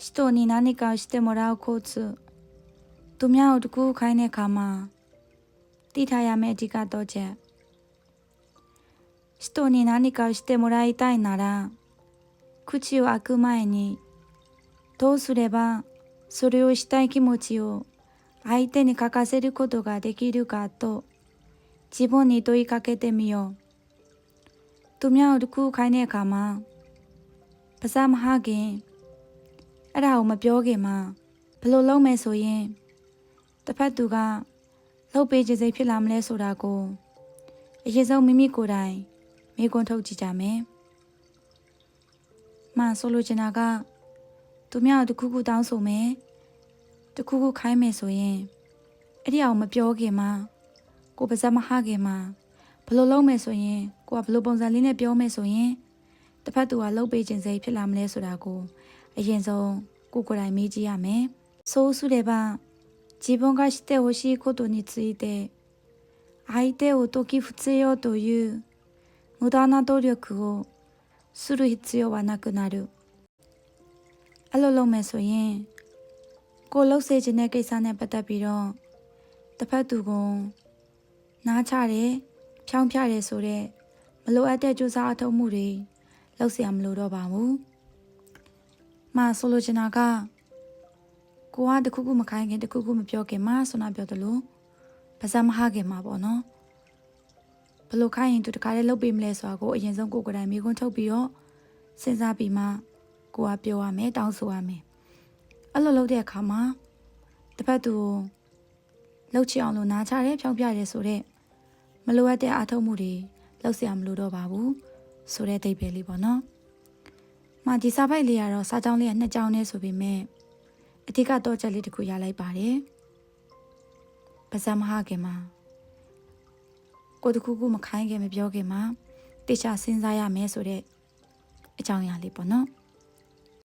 人に何かをしてもらうコツသူများကိုတကူခိုင်းတဲ့အခါမှာသိထားရမယ့်အဓိကတော့ချက်人に何かをしてもらいたいなら口を開く前にどうすればそれをしたい気持ちを相手に書かせることができるかと自分に問いかけてみようသူများကိုတကူခိုင်းတဲ့အခါမှာပါစမဟာခင် အဲ့ဒါကိုမပြောခင်မှာဘယ်လိုလုပ်မယ်ဆိုရင်တစ်ဖက်သူကလှုပ်ပေးခြင်းစိတ်ဖြစ်လာမလဲဆိုတာကိုအရင်ဆုံးမိမိကိုယ်တိုင်မေးခွန်းထုတ်ကြည့်ကြမယ်။မှဆိုလိုချင်တာကသူများကိုတခုခုတောင်းဆိုမယ်တခုခုခိုင်းမယ်ဆိုရင်အဲ့ဒီအောင်မပြောခင်မှာကိုပါစမဟာခင်မှာဘယ်လိုလုပ်မယ်ဆိုရင်ကိုကဘယ်လိုပုံစံလေးနဲ့ပြောမယ်ဆိုရင်တစ်ဖက်သူကလှုပ်ပေးခြင်းစိတ်ဖြစ်လာမလဲဆိုတာကို အရင်ဆုံးကိုကိုယ်တိုင်မေးကြည့်ရမယ်။そうすれば自分がしてほしいことについて相手を解き伏せようという無駄な努力をする必要はなくなるအဲ့လိုလုပ်မယ်ဆိုရင်ကိုလှုပ်စေခြင်းတဲ့ကိစ္စနဲ့ပတ်သက်ပြီးတော့တစ်ဖက်သူကိုနားချတယ်ဖြောင်းဖြတယ်ဆိုတော့မလိုအပ်တဲ့ကြိုးစားအထောက်မှုတွေလှုပ်เสียမလို့တော့ပါဘူး။ မှဆိုလိုချင်တာကကိုကတခုခုမခိုင်းခင်တခုခုမပြောခင်မှာဆွနာပြောသလိုပါစမဟာခင်မှာပေါ့နော်။ဘလို့ခိုင်းရင်သူတခါလေးလှုပ်ပေးမလဲဆိုတာကိုအရင်ဆုံးကိုယ်ကိုယ်တိုင်မိခွန်းထုတ်ပြီးတော့စဉ်းစားပြီးမှကိုကပြောရမယ်တောင်းဆိုရမယ်။အဲ့လိုလုပ်တဲ့အခါမှာတစ်ဖက်သူကိုလှုပ်ချအောင်လို့နားချတယ်ဖြောင်းပြတယ်ဆိုတော့မလိုအပ်တဲ့အားထုတ်မှုတွေလှုပ်เสียမလို့တော့ပါဘူးဆိုတဲ့အိဗယ်လေးပေါ့နော်။ မှဒီစာပိုက်လေးကတော့စာကြောင်းလေးကနှစ်ကြောင်းနဲ့ဆိုပေမဲ့အဓိကတော့ချက်လေးတစ်ခုရလိုက်ပါတယ်။ပါဇမဟာခင်မှာကိုတခုခုမခိုင်းခင်မပြောခင်မှာတေချာစဉ်းစားရမယ်ဆိုတဲ့အကြောင်းအရာလေးပေါ့နော်။